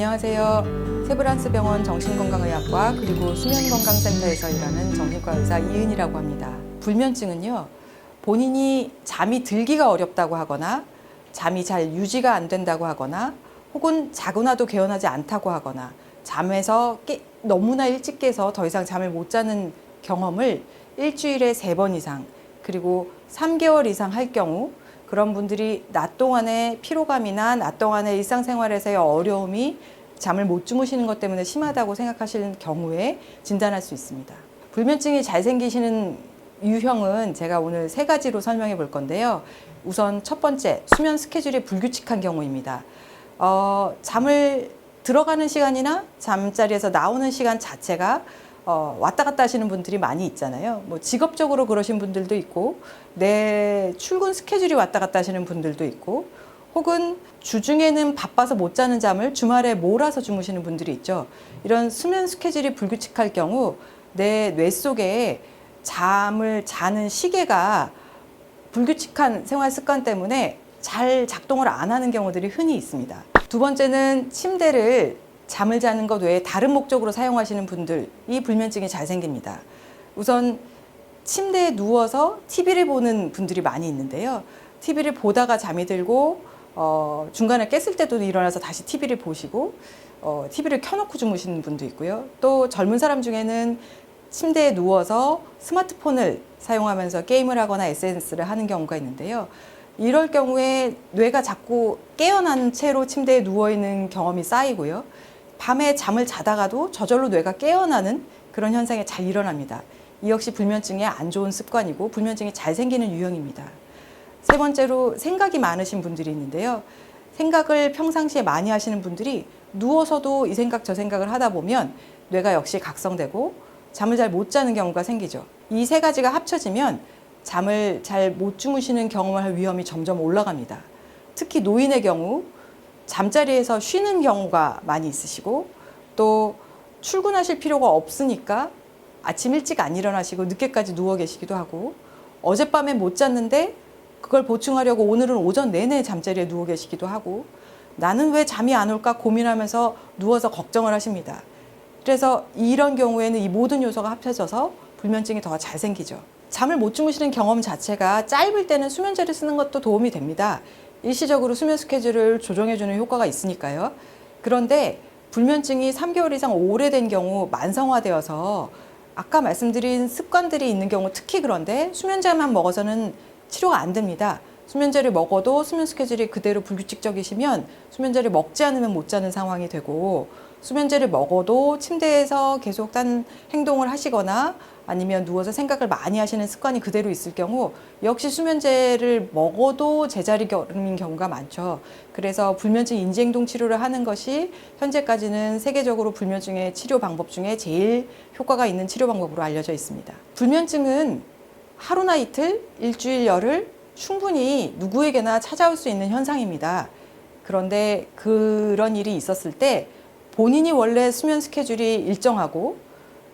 안녕하세요. 세브란스 병원 정신건강의학과 그리고 수면건강센터에서 일하는 정신과 의사 이은이라고 합니다. 불면증은요, 본인이 잠이 들기가 어렵다고 하거나 잠이 잘 유지가 안 된다고 하거나 혹은 자고 나도 개운하지 않다고 하거나 잠에서 깨, 너무나 일찍 깨서 더 이상 잠을 못 자는 경험을 일주일에 세 번 이상 그리고 3개월 이상 할 경우 그런 분들이 낮 동안의 피로감이나 낮 동안의 일상생활에서의 어려움이 잠을 못 주무시는 것 때문에 심하다고 생각하시는 경우에 진단할 수 있습니다. 불면증이 잘 생기시는 유형은 제가 오늘 세 가지로 설명해 볼 건데요. 우선 첫 번째, 수면 스케줄이 불규칙한 경우입니다. 어, 잠을 들어가는 시간이나 잠자리에서 나오는 시간 자체가 어, 왔다 갔다 하시는 분들이 많이 있잖아요. 뭐 직업적으로 그러신 분들도 있고, 내 출근 스케줄이 왔다 갔다 하시는 분들도 있고, 혹은 주중에는 바빠서 못 자는 잠을 주말에 몰아서 주무시는 분들이 있죠. 이런 수면 스케줄이 불규칙할 경우 내 뇌 속에 잠을 자는 시계가 불규칙한 생활 습관 때문에 잘 작동을 안 하는 경우들이 흔히 있습니다. 두 번째는 침대를 잠을 자는 것 외에 다른 목적으로 사용하시는 분들이 불면증이 잘 생깁니다. 우선 침대에 누워서 TV를 보는 분들이 많이 있는데요. TV를 보다가 잠이 들고 어, 중간에 깼을 때도 일어나서 다시 TV를 보시고 어, TV를 켜놓고 주무시는 분도 있고요. 또 젊은 사람 중에는 침대에 누워서 스마트폰을 사용하면서 게임을 하거나 SNS를 하는 경우가 있는데요. 이럴 경우에 뇌가 자꾸 깨어난 채로 침대에 누워 있는 경험이 쌓이고요. 밤에 잠을 자다가도 저절로 뇌가 깨어나는 그런 현상이 잘 일어납니다. 이 역시 불면증의 안 좋은 습관이고 불면증이 잘 생기는 유형입니다. 세 번째로 생각이 많으신 분들이 있는데요. 생각을 평상시에 많이 하시는 분들이 누워서도 이 생각 저 생각을 하다 보면 뇌가 역시 각성되고 잠을 잘 못 자는 경우가 생기죠. 이 세 가지가 합쳐지면 잠을 잘 못 주무시는 경험을 할 위험이 점점 올라갑니다. 특히 노인의 경우 잠자리에서 쉬는 경우가 많이 있으시고 또 출근하실 필요가 없으니까 아침 일찍 안 일어나시고 늦게까지 누워 계시기도 하고 어젯밤에 못 잤는데 그걸 보충하려고 오늘은 오전 내내 잠자리에 누워 계시기도 하고 나는 왜 잠이 안 올까 고민하면서 누워서 걱정을 하십니다. 그래서 이런 경우에는 이 모든 요소가 합쳐져서 불면증이 더 잘 생기죠. 잠을 못 주무시는 경험 자체가 짧을 때는 수면제를 쓰는 것도 도움이 됩니다. 일시적으로 수면 스케줄을 조정해주는 효과가 있으니까요. 그런데 불면증이 3개월 이상 오래된 경우 만성화되어서 아까 말씀드린 습관들이 있는 경우 특히 그런데 수면제만 먹어서는 치료가 안 됩니다. 수면제를 먹어도 수면 스케줄이 그대로 불규칙적이시면 수면제를 먹지 않으면 못 자는 상황이 되고 수면제를 먹어도 침대에서 계속 딴 행동을 하시거나 아니면 누워서 생각을 많이 하시는 습관이 그대로 있을 경우 역시 수면제를 먹어도 제자리 걸음인 경우가 많죠. 그래서 불면증 인지행동 치료를 하는 것이 현재까지는 세계적으로 불면증의 치료 방법 중에 제일 효과가 있는 치료 방법으로 알려져 있습니다. 불면증은 하루나 이틀, 일주일, 열흘 충분히 누구에게나 찾아올 수 있는 현상입니다. 그런데 그런 일이 있었을 때 본인이 원래 수면 스케줄이 일정하고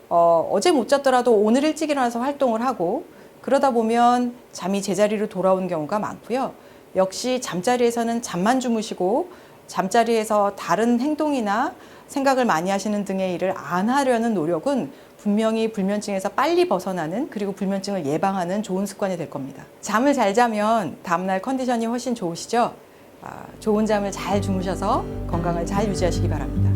어, 어제 못 잤더라도 오늘 일찍 일어나서 활동을 하고 그러다 보면 잠이 제자리로 돌아오는 경우가 많고요. 역시 잠자리에서는 잠만 주무시고 잠자리에서 다른 행동이나 생각을 많이 하시는 등의 일을 안 하려는 노력은 분명히 불면증에서 빨리 벗어나는 그리고 불면증을 예방하는 좋은 습관이 될 겁니다. 잠을 잘 자면 다음날 컨디션이 훨씬 좋으시죠? 아, 좋은 잠을 잘 주무셔서 건강을 잘 유지하시기 바랍니다.